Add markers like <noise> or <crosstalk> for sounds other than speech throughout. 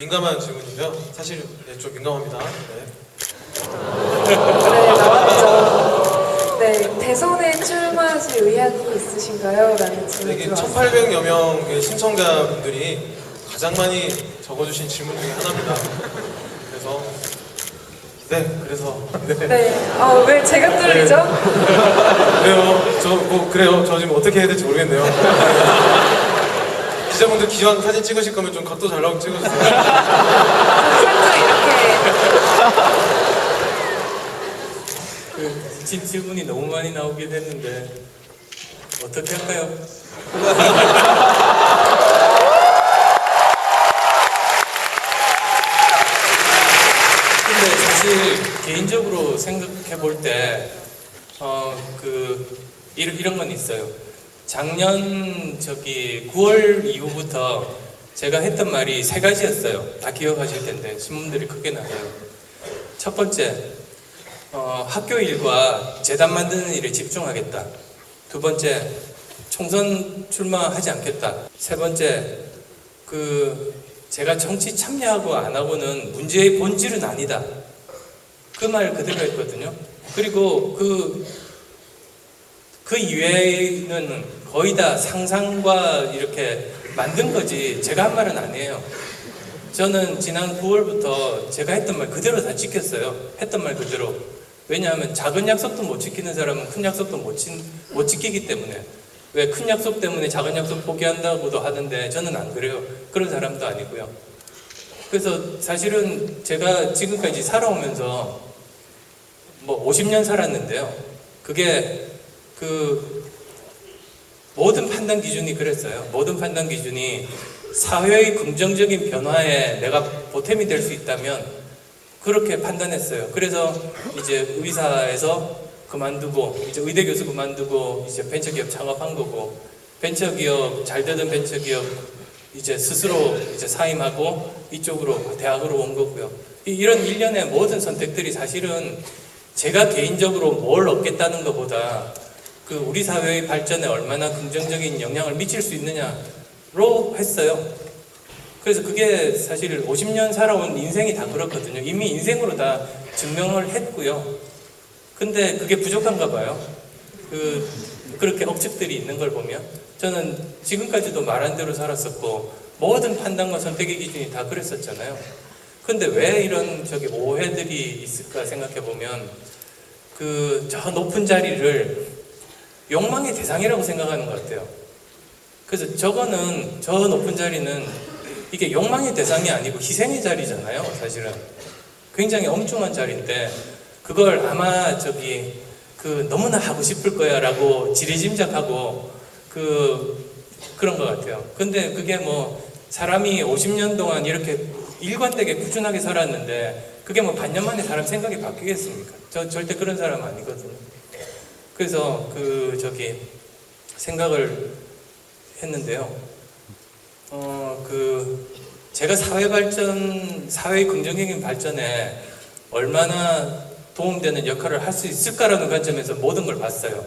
민감한 질문인데요. 사실 네, 좀 민감합니다. 네. 네, 나왔죠. 네, 대선에 출마하실 의향이 있으신가요? 라는 질문이 이게 들어왔습니다. 1,800여 명의 신청자분들이 가장 많이 적어주신 질문 중에 하나입니다. 그래서 네, 그래서 네. 네, 아, 왜 제가 뚫리죠? 그래요. 저 뭐 그래요. 저 지금 어떻게 해야 될지 모르겠네요. 기자분들 기왕 사진 찍으실 거면 좀 각도 잘 나오게 찍어주세요. <laughs> 살짝 이렇게. 그 질- 질문이 너무 많이 나오긴 했는데 어떻게 할까요? 근데 사실 개인적으로 생각해 볼 때, 어, 그, 이런, 이런 건 있어요. 작년 저기 9월 이후부터 제가 했던 말이 세 가지였어요. 다 기억하실 텐데, 신문들이 크게 나가요. 첫 번째, 어, 학교 일과 재단 만드는 일에 집중하겠다. 두 번째, 총선 출마하지 않겠다. 세 번째, 그 제가 정치 참여하고 안 하고는 문제의 본질은 아니다. 그 말 그대로 했거든요. 그리고 그, 그 이외에는 거의 다 상상과 이렇게 만든 거지 제가 한 말은 아니에요. 저는 지난 9월부터 제가 했던 말 그대로 다 지켰어요. 했던 말 그대로. 왜냐하면 작은 약속도 못 지키는 사람은 큰 약속도 못, 지, 못 지키기 때문에. 왜 큰 약속 때문에 작은 약속 포기한다고도 하던데 저는 안 그래요. 그런 사람도 아니고요. 그래서 사실은 제가 지금까지 살아오면서 뭐 50년 살았는데요. 그게 그 모든 판단 기준이 그랬어요. 모든 판단 기준이 사회의 긍정적인 변화에 내가 보탬이 될 수 있다면 그렇게 판단했어요. 그래서 이제 의사에서 그만두고 이제 의대 교수 그만두고 이제 벤처기업 창업한 거고 벤처기업 잘 되던 벤처기업 이제 스스로 이제 사임하고 이쪽으로 대학으로 온 거고요. 이- 이런 일련의 모든 선택들이 사실은 제가 개인적으로 뭘 얻겠다는 것보다 그 우리 사회의 발전에 얼마나 긍정적인 영향을 미칠 수 있느냐로 했어요. 그래서 그게 사실 50년 살아온 인생이 다 그렇거든요. 이미 인생으로 다 증명을 했고요. 근데 그게 부족한가 봐요. 그, 그렇게 억측들이 있는 걸 보면. 저는 지금까지도 말한 대로 살았었고, 모든 판단과 선택의 기준이 다 그랬었잖아요. 근데 왜 이런 저기 오해들이 있을까 생각해 보면, 그, 저 높은 자리를 욕망의 대상이라고 생각하는 것 같아요. 그래서 저거는, 저 높은 자리는 이게 욕망의 대상이 아니고 희생의 자리잖아요, 사실은. 굉장히 엄중한 자리인데, 그걸 아마 저기, 그, 너무나 하고 싶을 거야 라고 지리짐작하고, 그, 그런 것 같아요. 근데 그게 뭐, 사람이 50년 동안 이렇게 일관되게 꾸준하게 살았는데, 그게 뭐 반년 만에 사람 생각이 바뀌겠습니까? 저 절대 그런 사람 아니거든요. 그래서 그, 저기, 생각을 했는데요. 어, 그, 제가 사회 발전, 사회의 긍정적인 발전에 얼마나 도움되는 역할을 할 수 있을까라는 관점에서 모든 걸 봤어요.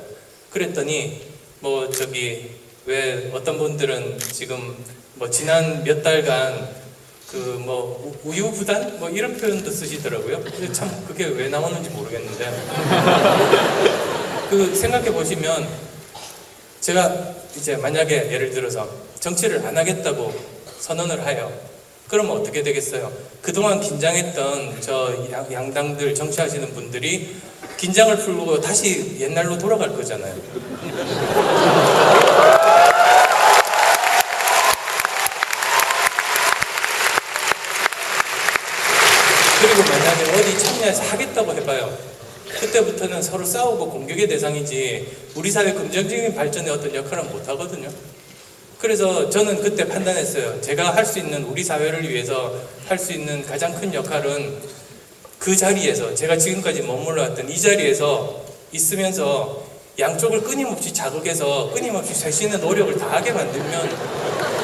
그랬더니, 뭐, 저기, 왜 어떤 분들은 지금 뭐 지난 몇 달간 그 뭐 우유부단? 뭐 이런 표현도 쓰시더라고요. 근데 참 그게 왜 나오는지 모르겠는데. 그 생각해 보시면 제가 이제 만약에 예를 들어서 정치를 안 하겠다고 선언을 해요. 그러면 어떻게 되겠어요? 그동안 긴장했던 저 양- 양당들 정치하시는 분들이 긴장을 풀고 다시 옛날로 돌아갈 거잖아요. 그리고 만약에 어디 참여해서 하겠다고 해봐요. 그때부터는 서로 싸우고 공격의 대상이지 우리 사회 긍정적인 발전에 어떤 역할은 못 하거든요. 그래서 저는 그때 판단했어요. 제가 할 수 있는 우리 사회를 위해서 할 수 있는 가장 큰 역할은 그 자리에서 제가 지금까지 머물러 왔던 이 자리에서 있으면서 양쪽을 끊임없이 자극해서 끊임없이 자신의 노력을 다하게 만들면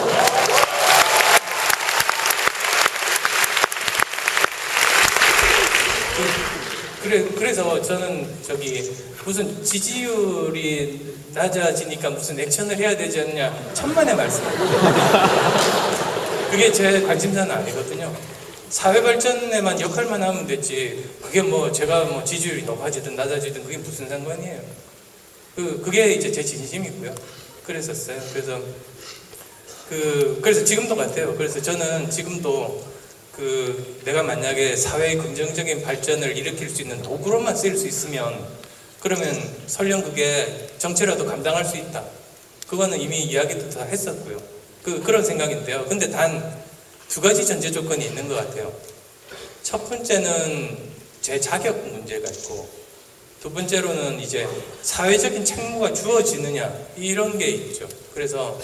그래, 그래서 저는 저기 무슨 지지율이 낮아지니까 무슨 액션을 해야 되지 않냐 천만의 말씀. 그게 제 관심사는 아니거든요. 사회 발전에만 역할만 하면 됐지. 그게 뭐 제가 뭐 지지율이 높아지든 낮아지든 그게 무슨 상관이에요. 그 그게 이제 제 진심이고요. 그랬었어요. 그래서 그 그래서 지금도 같아요. 그래서 저는 지금도 그 내가 만약에 사회의 긍정적인 발전을 일으킬 수 있는 도구로만 쓰일 수 있으면 그러면 설령 그게 정치라도 감당할 수 있다. 그거는 이미 이야기도 다 했었고요. 그 그런 생각인데요. 근데 단 두 가지 전제 조건이 있는 것 같아요. 첫 번째는 제 자격 문제가 있고 두 번째로는 이제 사회적인 책무가 주어지느냐 이런 게 있죠. 그래서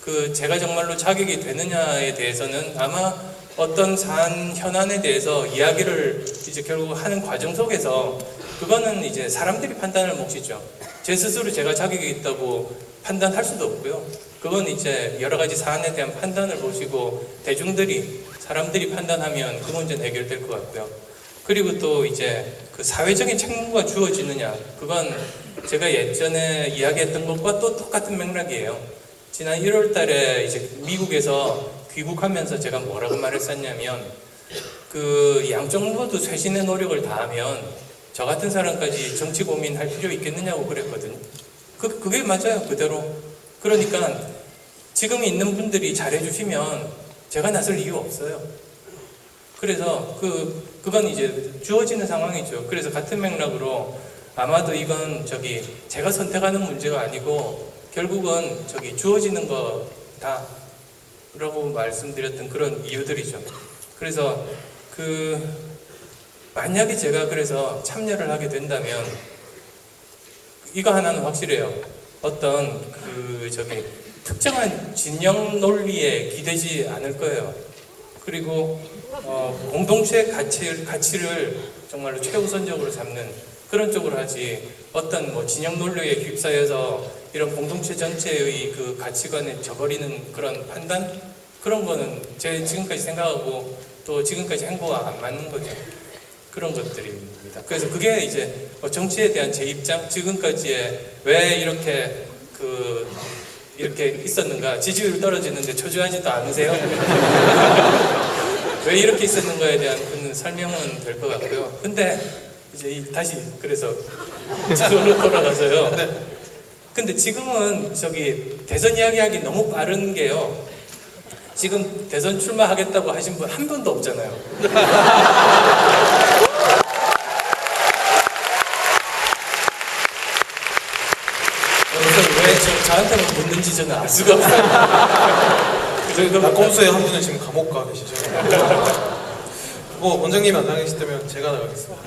그 제가 정말로 자격이 되느냐에 대해서는 아마 어떤 사안 현안에 대해서 이야기를 이제 결국 하는 과정 속에서 그거는 이제 사람들이 판단할 몫이죠. 제 스스로 제가 자격이 있다고 판단할 수도 없고요. 그건 이제 여러 가지 사안에 대한 판단을 보시고 대중들이 사람들이 판단하면 그 문제는 해결될 것 같고요. 그리고 또 이제 그 사회적인 책무가 주어지느냐 그건 제가 예전에 이야기했던 것과 또 똑같은 맥락이에요. 지난 1월 달에 이제 미국에서 귀국하면서 제가 뭐라고 말했었냐면 그 양쪽 모두 쇄신의 노력을 다하면 저 같은 사람까지 정치 고민할 필요 있겠느냐고 그랬거든요. 그, 그게 맞아요. 그대로. 그러니까 지금 있는 분들이 잘해주시면 제가 나설 이유 없어요. 그래서 그, 그건 이제 주어지는 상황이죠. 그래서 같은 맥락으로 아마도 이건 저기 제가 선택하는 문제가 아니고 결국은 저기 주어지는 거다. 라고 말씀드렸던 그런 이유들이죠. 그래서 그 만약에 제가 그래서 참여를 하게 된다면 이거 하나는 확실해요. 어떤 그 저기 특정한 진영 논리에 기대지 않을 거예요. 그리고 어, 공동체 가치, 가치를 정말로 최우선적으로 삼는 그런 쪽으로 하지 어떤 뭐 진영 논리에 휩싸여서 이런 공동체 전체의 그 가치관에 저버리는 그런 판단 그런 거는 제 지금까지 생각하고 또 지금까지 행보와 안 맞는 거죠. 그런 것들입니다. 그래서 그게 이제 뭐 정치에 대한 제 입장, 지금까지의 왜 이렇게 그 이렇게 있었는가, 지지율 떨어지는데 초조하지도 않으세요? <laughs> 왜 이렇게 있었는가에 대한 그 설명은 될 것 같고요. 근데 이제 이- 다시 그래서 <laughs> 지금으로 돌아가서요. 근데 지금은 저기 대선 이야기하기 너무 빠른 게요. 지금 대선 출마하겠다고 하신 분 한 분도 없잖아요. 그래서 왜 저, 저한테만 묻는지 저는 알 수가 없어요. <laughs> 낙검수의 한 분은 지금 감옥 가 계시죠. 뭐 원장님이 안 나가시다면 제가 나가겠습니다.